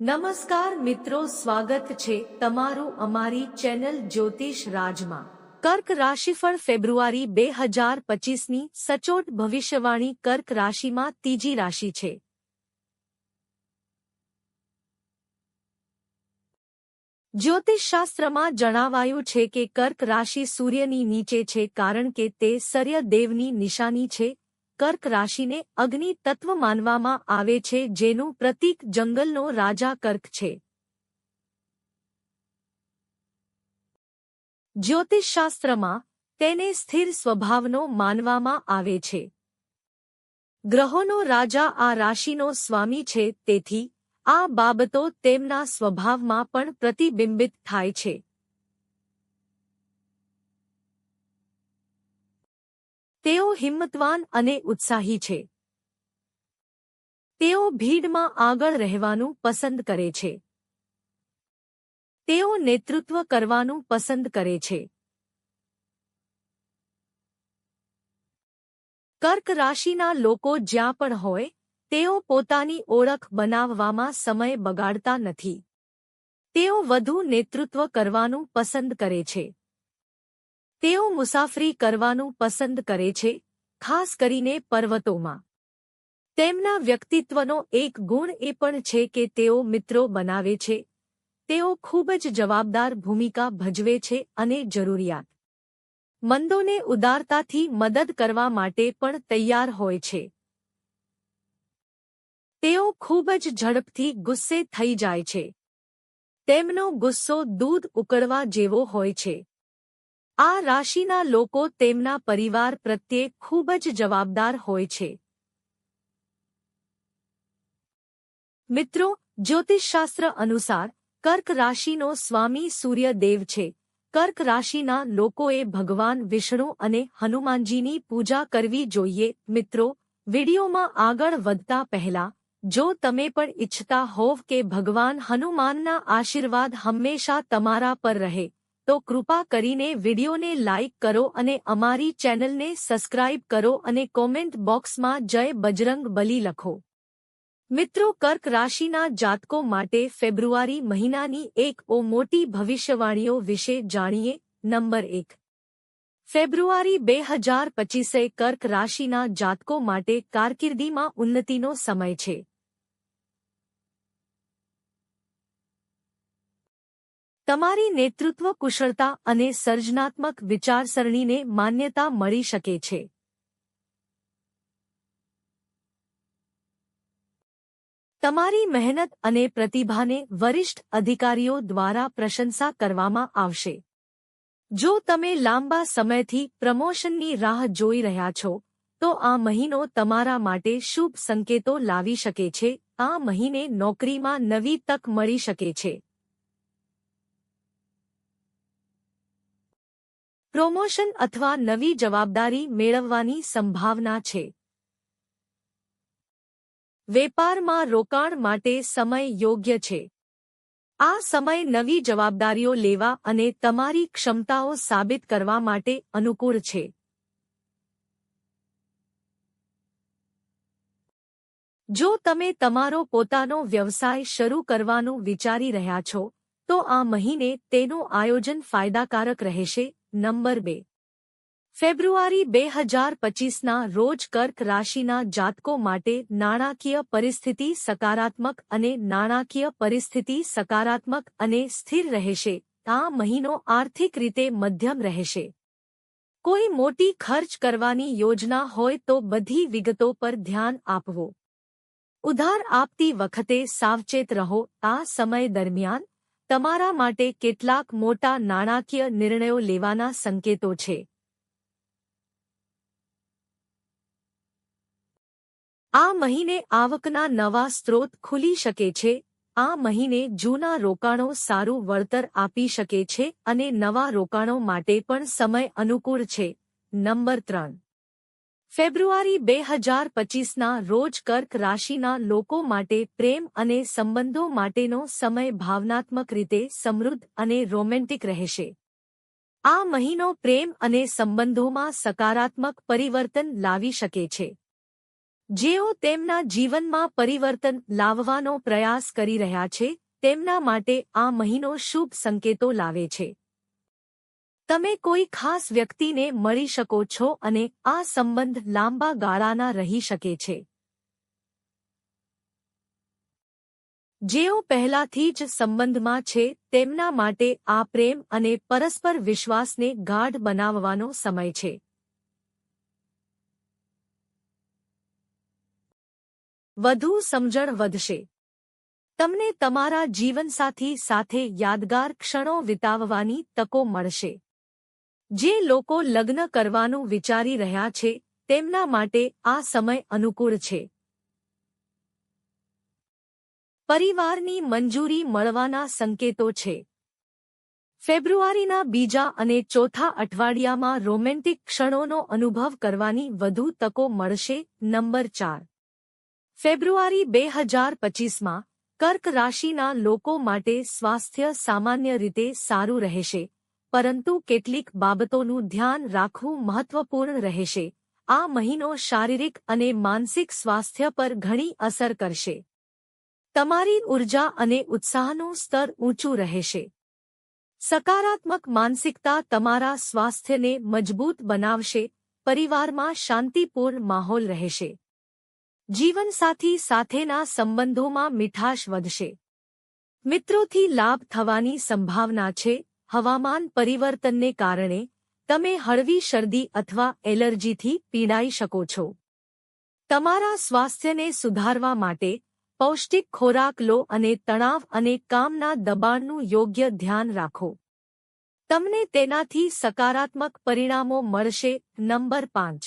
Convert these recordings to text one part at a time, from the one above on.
નમસ્કાર મિત્રો, સ્વાગત છે તમારું અમારી ચેનલ જ્યોતિષ રાજમાં. કર્ક રાશિફળ ફેબ્રુઆરી બે હજાર પચીસની સચોટ ભવિષ્યવાણી કર્ક રાશિમાં ત્રીજી રાશિ છે. જ્યોતિષશાસ્ત્રમાં જણાવાયું છે કે કર્ક રાશિ સૂર્યની નીચે છે કારણ કે તે સર્યદેવની નિશાની છે કર્ક રાશિને અગ્નિ તત્વ માનવામાં આવે છે, જેનું પ્રતીક જંગલનો રાજા કર્ક છે. જ્યોતિષશાસ્ત્રમાં તેને સ્થિર સ્વભાવનો માનવામાં આવે છે. ગ્રહોનો રાજા આ રાશિનો સ્વામી છે, તેથી આ બાબતો તેમના સ્વભાવમાં પણ પ્રતિબિંબિત થાય છે. તેઓ હિંમતવાન અને ઉત્સાહી છે. તેઓ ભીડમાં આગળ રહેવાનું પસંદ કરે છે. તેઓ નેતૃત્વ કરવાનું પસંદ કરે છે. કર્ક રાશિના લોકો જ્યાં પણ હોય, તેઓ પોતાની ઓળખ બનાવવામાં સમય બગાડતા નથી. તેઓ વધુ નેતૃત્વ કરવાનું પસંદ કરે છે. તેઓ મુસાફરી કરવાનું પસંદ કરે છે, ખાસ કરીને પર્વતોમાં. તેમના વ્યક્તિત્વનો એક ગુણ એ પણ છે કે તેઓ મિત્રો બનાવે છે, તેઓ ખૂબ જ જવાબદાર ભૂમિકા ભજવે છે અને જરૂરિયાત મંદોને ઉદારતાથી મદદ કરવા માટે પણ તૈયાર હોય છે. તેઓ ખૂબ જ ઝડપથી ગુસ્સે થઈ જાય છે. તેમનો ગુસ્સો દૂધ ઉકળવા જેવો હોય છે. આ રાશિના લોકો તેમના પરિવાર પ્રત્યે ખૂબ જ જવાબદાર હોય છે. મિત્રો, જ્યોતિષશાસ્ત્ર અનુસાર, કર્ક રાશિનો સ્વામી સૂર્યદેવ છે. કર્ક રાશિના લોકોએ ભગવાન વિષ્ણુ અને હનુમાનજીની પૂજા કરવી જોઈએ. મિત્રો, વિડીયોમાં આગળ વધતા પહેલા, જો તમે પણ ઇચ્છતા હોવ કે ભગવાન હનુમાનના આશીર્વાદ હંમેશા તમારા પર રહે તો કૃપા કરીને વિડિયોને લાઇક કરો અને અમારી ચેનલને સબસ્ક્રાઇબ કરો અને કોમેન્ટ બોક્સમાં જય બજરંગ બલી લખો. મિત્રો, કર્ક રાશિના જાતકો માટે ફેબ્રુઆરી મહિનાની એક ઓ મોટી ભવિષ્યવાણીઓ વિશે જાણીએ. નંબર એક. ફેબ્રુઆરી બે હજાર પચીસે કર્ક રાશિના જાતકો માટે કારકિર્દીમાં ઉન્નતિનો સમય છે. તમારી નેતૃત્વ કુશળતા અને સર્જનાત્મક વિચારસરણીને માન્યતા મળી શકે છે. તમારી મહેનત અને પ્રતિભાને વરિષ્ઠ અધિકારીઓ દ્વારા પ્રશંસા કરવામાં આવશે. જો તમે લાંબા સમયથી પ્રમોશનની રાહ જોઈ રહ્યા છો, તો આ મહિનો તમારા માટે શુભ સંકેતો લાવી શકે છે. આ મહિને નોકરીમાં નવી તક મળી શકે છે. પ્રમોશન અથવા નવી જવાબદારી મેળવવાની સંભાવના છે. વેપારમાં રોકાણ માટે સમય યોગ્ય છે. આ સમય નવી જવાબદારીઓ લેવા અને તમારી ક્ષમતાઓ સાબિત કરવા માટે અનુકૂળ છે. જો તમે તમારો પોતાનો વ્યવસાય શરૂ કરવાનું વિચારી રહ્યા છો, તો આ મહિને તેનું આયોજન ફાયદાકારક રહેશે. નંબર બે. ફેબ્રુઆરી બે હજાર પચીસના રોજ કર્ક રાશિના જાતકો માટે નાણાકીય પરિસ્થિતિ સકારાત્મક અને નાણાકીય પરિસ્થિતિ સકારાત્મક અને સ્થિર રહેશે. આ મહિનો આર્થિક રીતે મધ્યમ રહેશે. કોઈ મોટી ખર્ચ કરવાની યોજના હોય તો બધી વિગતો પર ધ્યાન આપવો. ઉધાર આપતી વખતે સાવચેત રહો. આ સમય દરમિયાન તમારા માટે કેટલાક મોટા નાણાકીય નિર્ણયો લેવાના સંકેતો છે. આ મહિને આવકના નવા સ્ત્રોત ખુલી શકે છે, આ મહિને જૂના રોકાણો સારું વળતર આપી શકે છે અને નવા રોકાણો માટે પણ સમય અનુકૂળ છે. નંબર ત્રણ. ફેબ્રુઆરી બે હજાર પચીસના રોજ કર્ક રાશિના લોકો માટે પ્રેમ અને સંબંધો માટેનો સમય ભાવનાત્મક રીતે સમૃદ્ધ અને રોમેન્ટિક રહેશે. આ મહિનો પ્રેમ અને સંબંધોમાં સકારાત્મક પરિવર્તન લાવી શકે છે. જેઓ તેમના જીવનમાં પરિવર્તન લાવવાનો પ્રયાસ કરી રહ્યા છે, તેમના માટે આ મહિનો શુભ સંકેતો લાવે છે. તમે કોઈ ખાસ વ્યક્તિને મળી શકો છો અને આ સંબંધ લાંબા ગાળાના રહી શકે છે. જેઓ પહેલાથી જ સંબંધમાં છે, તેમના માટે આ પ્રેમ અને પરસ્પર વિશ્વાસને ગાઢ બનાવવાનો સમય છે. વધુ સમજણ વધશે. તમને તમારા જીવનસાથી સાથે યાદગાર ક્ષણો વિતાવવાની તકો મળશે. જે લોકો લગ્ન કરવાનું વિચારી રહ્યા છે, તેમના માટે આ સમય અનુકૂળ છે. પરિવારની મંજૂરી મળવાના સંકેતો છે. ફેબ્રુઆરીના બીજા અને ચોથા અઠવાડિયામાં રોમેન્ટિક ક્ષણોનો અનુભવ કરવાની વધુ તકો મળશે, નંબર ચાર. ફેબ્રુઆરી બે હજાર પચીસમાં કર્ક રાશિના લોકો માટે સ્વાસ્થ્ય સામાન્ય રીતે સારું રહેશે. પરંતુ કેટલીક બાબતોનું ધ્યાન રાખવું મહત્વપૂર્ણ રહેશે. આ મહિનો શારીરિક અને માનસિક સ્વાસ્થ્ય પર ઘણી અસર કરશે. તમારી ઊર્જા અને ઉત્સાહનું સ્તર ઊંચું રહેશે. સકારાત્મક માનસિકતા તમારા સ્વાસ્થ્યને મજબૂત બનાવશે, પરિવારમાં શાંતિપૂર્ણ માહોલ રહેશે. જીવનસાથી સાથેના સંબંધોમાં મીઠાશ વધશે. મિત્રોથી લાભ થવાની સંભાવના છે હવામાન પરિવર્તનને કારણે તમે હળવી શરદી અથવા એલર્જીથી પીડાઈ શકો છો. તમારા સ્વાસ્થ્યને સુધારવા માટે પૌષ્ટિક ખોરાક લો અને તણાવ અને કામના દબાણનું યોગ્ય ધ્યાન રાખો. તમને તેનાથી સકારાત્મક પરિણામો મળશે, નંબર પાંચ.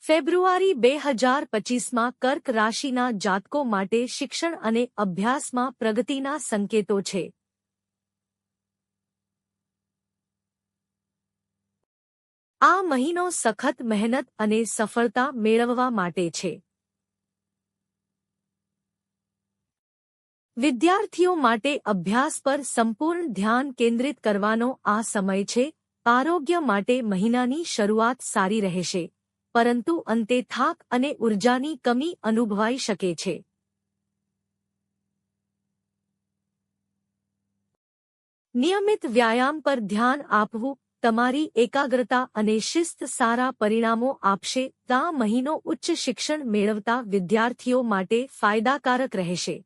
ફેબ્રુઆરી બે હજાર પચીસમાં કર્ક રાશિના જાતકો માટે શિક્ષણ અને અભ્યાસમાં પ્રગતિના સંકેતો છે. આ મહિનો સખત મહેનત અને સફળતા મેળવવા માટે છે. વિદ્યાર્થીઓ માટે અભ્યાસ પર સંપૂર્ણ ધ્યાન કેન્દ્રિત કરવાનો આ સમય છે. આરોગ્ય માટે મહિનાની શરૂઆત સારી રહેશે, પરંતુ અંતે થાક અને ઉર્જાની કમી અનુભવાઈ શકે છે. નિયમિત વ્યાયામ પર ધ્યાન આપવું તમારી એકાગ્રતા અને શિસ્ત સારા પરિણામો આપશે, તા મહિનો ઉચ્ચ શિક્ષણ મેળવતા વિદ્યાર્થીઓ માટે ફાયદાકારક રહેશે.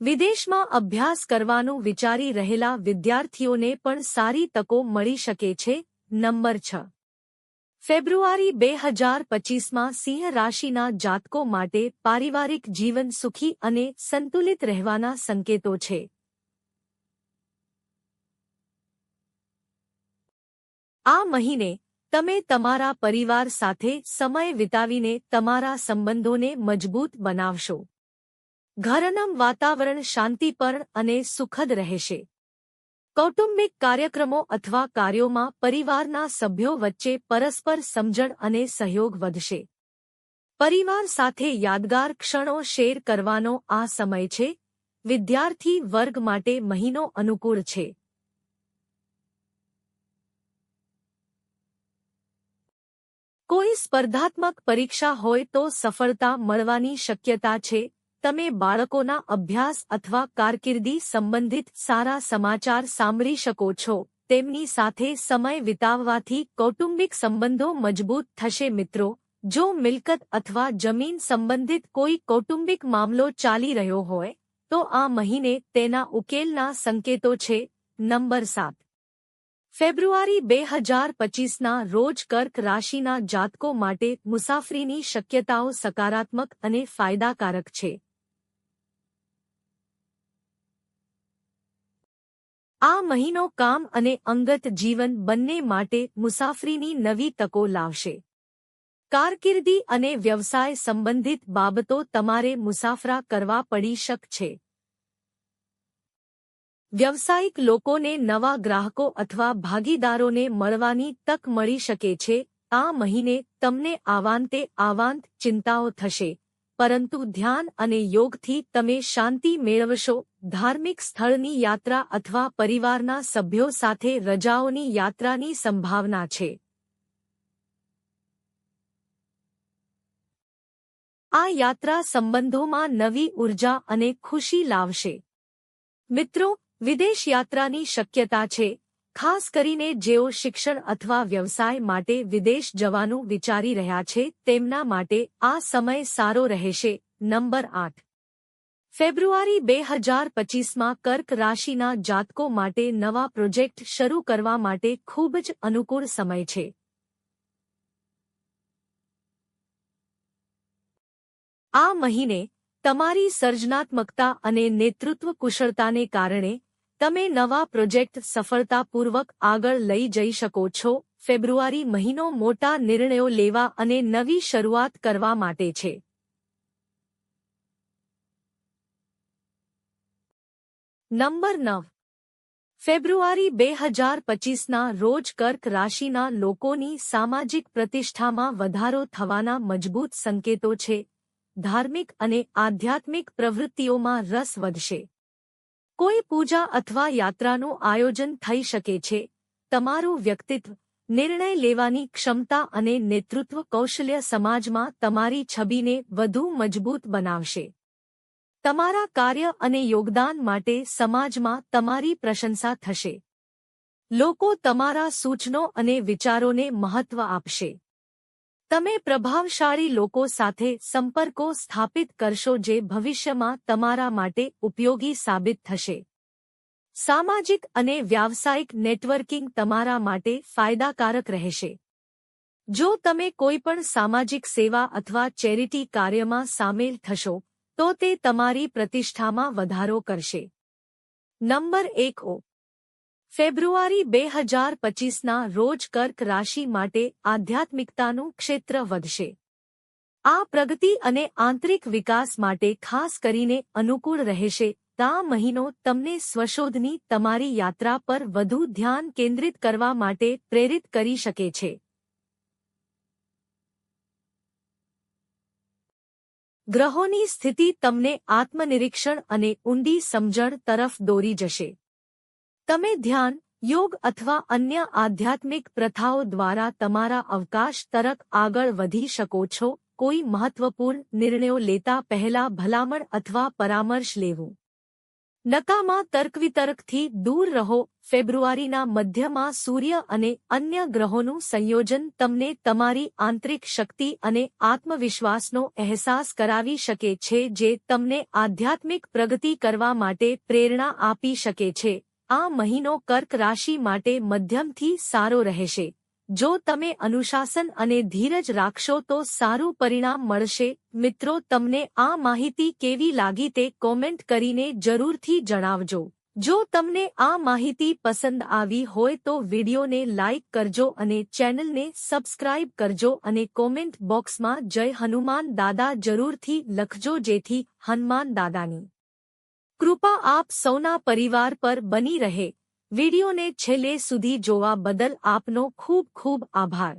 વિદેશમાં અભ્યાસ કરવાનું વિચારી રહેલા વિદ્યાર્થીઓને પણ સારી તકો મળી શકે છે, નંબર છ. ફેબ્રુઆરી બે હજાર પચીસમાં સિંહ રાશિના જાતકો માટે પારિવારિક જીવન સુખી અને સંતુલિત રહેવાના સંકેતો છે. આ મહિને તમે તમારા પરિવાર સાથે સમય વિતાવીને તમારા સંબંધોને મજબૂત બનાવશો. ઘરનમ વાતાવરણ શાંતિપર્ણ અને સુખદ રહેશે. કૌટુંબિક કાર્યક્રમો અથવા કાર્યોમાં પરિવારના સભ્યો વચ્ચે પરસ્પર સમજણ અને સહયોગ વધશે. પરિવાર સાથે યાદગાર ક્ષણો શેર કરવાનો આ સમય છે. વિદ્યાર્થી વર્ગ માટે મહિનો અનુકૂળ છે. કોઈ સ્પર્ધાત્મક પરીક્ષા હોય તો સફળતા મળવાની શક્યતા છે. તમે બાળકોના અભ્યાસ અથવા કારકિર્દી સંબંધિત સારા સમાચાર સાંભળી શકો છો. તેમની સાથે સમય વિતાવવાથી કૌટુંબિક સંબંધો મજબૂત થશે મિત્રો. જો મિલકત અથવા જમીન સંબંધિત કોઈ કૌટુંબિક મામલો ચાલી રહ્યો હોય, તો આ મહિને તેના ઉકેલના સંકેતો છે. નંબર સાત. ફેબ્રુઆરી બે હજાર પચીસના રોજ કર્ક રાશિના જાતકો માટે મુસાફરીની શક્યતાઓ સકારાત્મક અને ફાયદાકારક છે. આ મહિનો કામ અને અંગત જીવન બંને માટે મુસાફરીની નવી તકો લાવશે. કારકિર્દી અને વ્યવસાય સંબંધિત બાબતો તમારે મુસાફરા કરવા પડી શક છે. વ્યવસાયિક લોકોને નવા ગ્રાહકો અથવા ભાગીદારોને મળવાની તક મળી શકે છે. આ મહિને તમને આવાંતે આવાંત ચિંતાઓ થશે. પરંતુ ધ્યાન અને યોગથી તમે શાંતિ મેળવશો. ધાર્મિક સ્થળની યાત્રા અથવા પરિવારના સભ્યો સાથે રજાઓની યાત્રાની સંભાવના છે. આ યાત્રા સંબંધોમાં નવી ઊર્જા અને ખુશી લાવશે. મિત્રો વિદેશ યાત્રાની શક્યતા છે. ખાસ કરીને જેઓ શિક્ષણ અથવા વ્યવસાય માટે વિદેશ જવાનું વિચારી રહ્યા છે, તેમના માટે આ સમય સારો રહેશે. નંબર આઠ. ફેબ્રુઆરી બે હજાર પચીસમાં કર્ક રાશિના જાતકો માટે નવા પ્રોજેક્ટ શરૂ કરવા માટે ખૂબ જ અનુકૂળ સમય છે. આ મહિને તમારી સર્જનાત્મકતા અને નેતૃત્વ કુશળતાને કારણે તમે નવા પ્રોજેક્ટ સફળતાપૂર્વક આગળ લઈ જઈ શકો છો. ફેબ્રુઆરી મહિનો મોટા નિર્ણયો લેવા અને નવી શરૂઆત કરવા માટે છે. નંબર નવ. ફેબ્રુઆરી બે હજાર પચીસના રોજ કર્ક રાશિના લોકોની સામાજિક પ્રતિષ્ઠામાં વધારો થવાના મજબૂત સંકેતો છે. ધાર્મિક અને આધ્યાત્મિક પ્રવૃત્તિઓમાં રસ વધશે. કોઈ પૂજા અથવા યાત્રાનું આયોજન થઈ શકે છે. તમારું વ્યક્તિત્વ, નિર્ણય લેવાની ક્ષમતા અને નેતૃત્વ કૌશલ્ય સમાજમાં તમારી છબીને વધુ મજબૂત બનાવશે. તમારા કાર્ય અને યોગદાન માટે સમાજમાં તમારી પ્રશંસા થશે. લોકો તમારા સૂચનો અને વિચારોને મહત્વ આપશે. તમે પ્રભાવશાળી લોકો સાથે સંપર્કો સ્થાપિત કરશો જે ભવિષ્યમાં તમારા માટે ઉપયોગી સાબિત થશે. સામાજિક અને વ્યાવસાયિક નેટવર્કિંગ તમારા માટે ફાયદાકારક રહેશે. જો તમે કોઈપણ સામાજિક સેવા અથવા ચેરિટી કાર્યમાં સામેલ થશો, તો તે તમારી પ્રતિષ્ઠામાં વધારો કરશે. નંબર એક ઓ ફેબ્રુઆરી બે હજાર પચીસના રોજ કર્ક રાશિ માટે આધ્યાત્મિકતાનું ક્ષેત્ર વધશે. આ પ્રગતિ અને આંતરિક વિકાસ માટે ખાસ કરીને અનુકૂળ રહેશે. તા મહિનો તમને સ્વશોધની તમારી યાત્રા પર વધુ ધ્યાન કેન્દ્રિત કરવા માટે પ્રેરિત કરી શકે છે. ગ્રહોની સ્થિતિ તમને આત્મનિરીક્ષણ અને ઊંડી સમજણ તરફ દોરી જશે. તમે ધ્યાન, યોગ અથવા અન્ય આધ્યાત્મિક પ્રથાઓ દ્વારા તમારા અવકાશ તરફ આગળ વધી શકો છો. કોઈ મહત્વપૂર્ણ નિર્ણયો લેતા પહેલા ભલામણ અથવા પરામર્શ લેવું. નકામાં તર્કવિતર્કથી દૂર રહો. ફેબ્રુઆરીના મધ્યમાં સૂર્ય અને અન્ય ગ્રહોનું સંયોજન તમને તમારી આંતરિક શક્તિ અને આત્મવિશ્વાસનો અહેસાસ કરાવી શકે છે, જે તમને આધ્યાત્મિક પ્રગતિ કરવા માટે પ્રેરણા આપી શકે છે. આ મહિનો કર્ક રાશિ માટે મધ્યમથી સારો રહેશે. જો તમે અનુશાસન અને ધીરજ રાખશો તો સારું પરિણામ મળશે. મિત્રો, તમને આ માહિતી કેવી લાગી તે કોમેન્ટ કરીને જરૂરથી જણાવજો. જો તમને આ માહિતી પસંદ આવી હોય તો વિડીયોને લાઇક કરજો અને ચેનલને સબસ્ક્રાઇબ કરજો અને કોમેન્ટ બોક્સમાં જય હનુમાન દાદા જરૂરથી લખજો જેથી હનુમાન દાદાની કૃપા આપ સૌના પરિવાર પર બની રહે. વિડીયોને છેલ્લે સુધી જોવા બદલ આપનો ખૂબ ખૂબ આભાર.